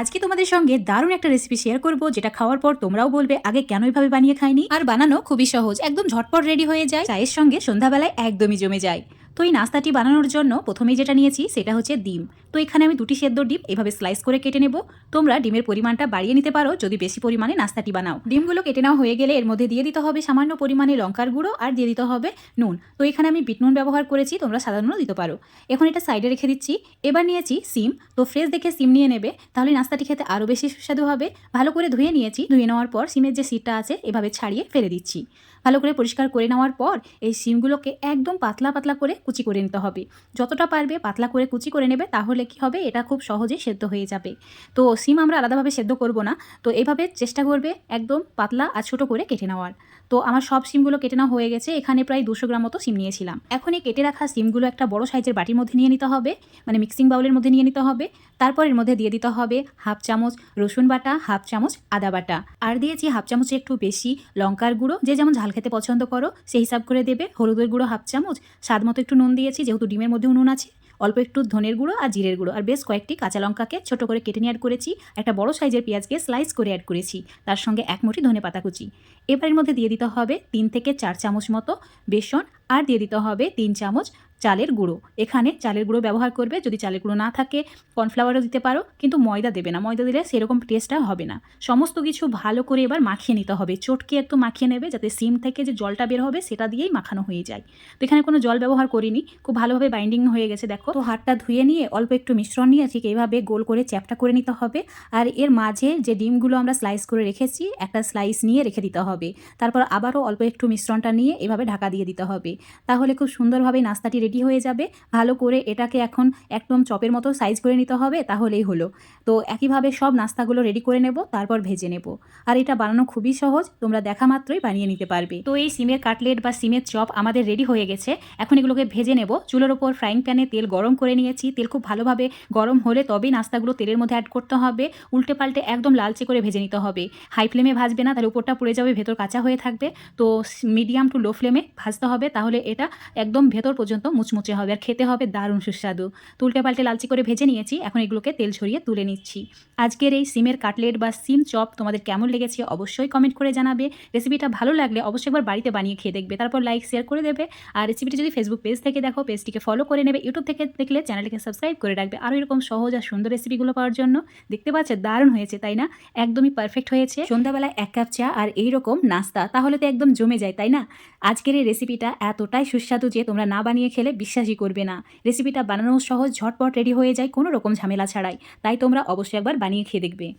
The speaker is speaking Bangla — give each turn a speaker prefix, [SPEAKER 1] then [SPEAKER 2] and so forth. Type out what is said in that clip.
[SPEAKER 1] আজকে তোমাদের সঙ্গে দারুণ একটা রেসিপি শেয়ার করব, যেটা খাওয়ার পর তোমরাও বলবে, আগে কেন এভাবে বানিয়ে খাইনি? আর বানানো খুবই সহজ, একদম ঝটপট রেডি হয়ে যায়। চায়ের সঙ্গে সন্ধ্যাবেলায় একদমই জমে যায়। তো এই নাস্তাটি বানানোর জন্য প্রথমেই যেটা নিয়েছি সেটা হচ্ছে ডিম। তো এখানে আমি দুটি সেদ্ধ ডিম এভাবে স্লাইস করে কেটে নেব। তোমরা ডিমের পরিমাণটা বাড়িয়ে নিতে পারো যদি বেশি পরিমাণে নাস্তাটি বানাও। ডিমগুলো কেটে নেওয়া হয়ে গেলে এর মধ্যে দিয়ে দিতে হবে সামান্য পরিমাণে লঙ্কার গুঁড়ো আর দিয়ে দিতে হবে নুন। তো এখানে আমি বিট নুন ব্যবহার করেছি, তোমরা সাদা দিতে পারো। এখন এটা সাইডে রেখে দিচ্ছি। এবার নিয়েছি সিম। তো ফ্রেশ দেখে সিম নিয়ে নেবে, তাহলে নাস্তাটি খেতে আরও বেশি সুস্বাদু হবে। ভালো করে ধুয়ে নিয়েছি। ধুয়ে নেওয়ার পর সিমের যে সিটটা আছে এভাবে ছাড়িয়ে ফেলে দিচ্ছি। ভালো করে পরিষ্কার করে নেওয়ার পর এই সিমগুলোকে একদম পাতলা পাতলা করে কুচি করে নিতে হবে। যতটা পারবে পাতলা করে কুচি করে নেবে, তাহলে কি হবে? এটা খুব সহজেই সেদ্ধ হয়ে যাবে। তো সিম আমরা আলাদাভাবে সেদ্ধ করব না। তো এভাবে চেষ্টা করবে একদম পাতলা আর ছোটো করে কেটে নেওয়ার। তো আমার সব সিমগুলো কেটে নেওয়া হয়ে গেছে। এখানে প্রায় দুশো গ্রাম মতো সিম নিয়েছিলাম। এখন এই কেটে রাখা সিমগুলো একটা বড় সাইজের বাটির মধ্যে নিয়ে নিতে হবে। মানে মিক্সিং বাউলের মধ্যে নিয়ে নিতে হবে। তারপর এর মধ্যে দিয়ে দিতে হবে হাফ চামচ রসুন বাটা, হাফ চামচ আদা বাটা। আর দিয়েছি হাফ চামচের একটু বেশি লঙ্কার গুঁড়ো। যে যেমন ঝাল খেতে পছন্দ করো, সেই হিসাব করে দেবে। হলুদের গুঁড়ো হাফ চামচ, স্বাদ মতো একটু নুন দিয়েছি, যেহেতু ডিমের মধ্যেও নুন আছে, অল্প একটু ধনের গুঁড়ো আর জিরের গুঁড়ো। আর বেশ কয়েকটি কাঁচা লঙ্কাকে ছোটো করে কেটে নিয়ে অ্যাড করেছি, একটা বড় সাইজের পেঁয়াজকে স্লাইস করে অ্যাড করেছি, তার সঙ্গে এক মুঠি ধনে পাতা কুচি। এবারের মধ্যে দিয়ে দিতে হবে তিন থেকে চার চামচ মতো বেসন, আর দিয়ে দিতে হবে তিন চামচ চালের গুঁড়ো। এখানে চালের গুঁড়ো ব্যবহার করবে, যদি চালের গুঁড়ো না থাকে, কর্নফ্লাওয়ারও দিতে পারো, কিন্তু ময়দা দেবে না। ময়দা দিলে সেরকম টেস্টটা হবে না। সমস্ত কিছু ভালো করে এবার মাখিয়ে নিতে হবে। চটকে একটু মাখিয়ে নেবে, যাতে সিম থেকে যে জলটা বের হবে, সেটা দিয়েই মাখানো হয়ে যায়। তো এখানে কোনো জল ব্যবহার করিনি। খুব ভালোভাবে বাইন্ডিং হয়ে গেছে, দেখো। তো হাতটা ধুয়ে নিয়ে অল্প একটু মিশ্রণ নিয়ে ঠিক এইভাবে গোল করে চ্যাপটা করে নিতে হবে। আর এর মাঝে যে ডিমগুলো আমরা স্লাইস করে রেখেছি, একটা স্লাইস নিয়ে রেখে দিতে হবে। তারপর আবারও অল্প একটু মিশ্রণটা নিয়ে এভাবে ঢাকা দিয়ে দিতে হবে। তাহলে খুব সুন্দরভাবে নাস্তাটি রেডি হয়ে যাবে। ভালো করে এটাকে এখন একদম চপের মতো সাইজ করে নিতে হবে, তাহলেই হলো। তো একইভাবে সব নাস্তাগুলো রেডি করে নেব, তারপর ভেজে নেব। আর এটা বানানো খুবই সহজ, তোমরা দেখা মাত্রই বানিয়ে নিতে পারবে। তো এই সিমের কাটলেট বা সিমের চপ আমাদের রেডি হয়ে গেছে। এখন এগুলোকে ভেজে নেব। চুলোর ওপর ফ্রাইং প্যানে তেল গরম করে নিয়েছি। তেল খুব ভালোভাবে গরম হলে তবেই নাস্তাগুলো তেলের মধ্যে অ্যাড করতে হবে। উল্টে পাল্টে একদম লালচে করে ভেজে নিতে হবে। হাই ফ্লেমে ভাজবে না, তাহলে উপরটা পুড়ে যাবে, ভেতর কাঁচা হয়ে থাকবে। তো মিডিয়াম টু লো ফ্লেমে ভাজতে হবে, তাহলে এটা একদম ভেতর পর্যন্ত মুচমুচে হবে, আর খেতে হবে দারুণ সুস্বাদু। তো উল্টে পাল্টে লালচি করে ভেজে নিয়েছি, এখন এগুলোকে তেল ছড়িয়ে তুলে নিচ্ছি। আজকের এই সিমের কাটলেট বা সিম চপ তোমাদের কেমন লেগেছে অবশ্যই কমেন্ট করে জানাবে। রেসিপিটা ভালো লাগলে অবশ্যই একবার বাড়িতে বানিয়ে খেয়ে দেখবে। তারপর লাইক শেয়ার করে দেবে। আর রেসিপিটি যদি ফেসবুক পেজ থেকে দেখো পেজটিকে ফলো করে নেবে। ইউটিউব থেকে দেখলে চ্যানেলটিকে সাবস্ক্রাইব করে রাখবে। আরও এরকম সহজ আর সুন্দর রেসিপিগুলো পাওয়ার জন্য। দেখতে পাচ্ছে দারুণ হয়েছে, তাই না? একদমই পারফেক্ট হয়েছে। সন্ধ্যাবেলায় এক কাপ চা আর এই রকম নাস্তা, তাহলে তো একদম জমে যায়, তাই না? আজকের এই রেসিপিটা এতটাই সুস্বাদু যে তোমরা না বানিয়ে খেলে বিশ্বাসই করবে না। রেসিপিটা বানানো সহজ, ঝটপট রেডি হয়ে যায়, কোনো রকম ঝামেলা ছাড়াই। তাই তোমরা অবশ্যই একবার বানিয়ে খেয়ে দেখবে।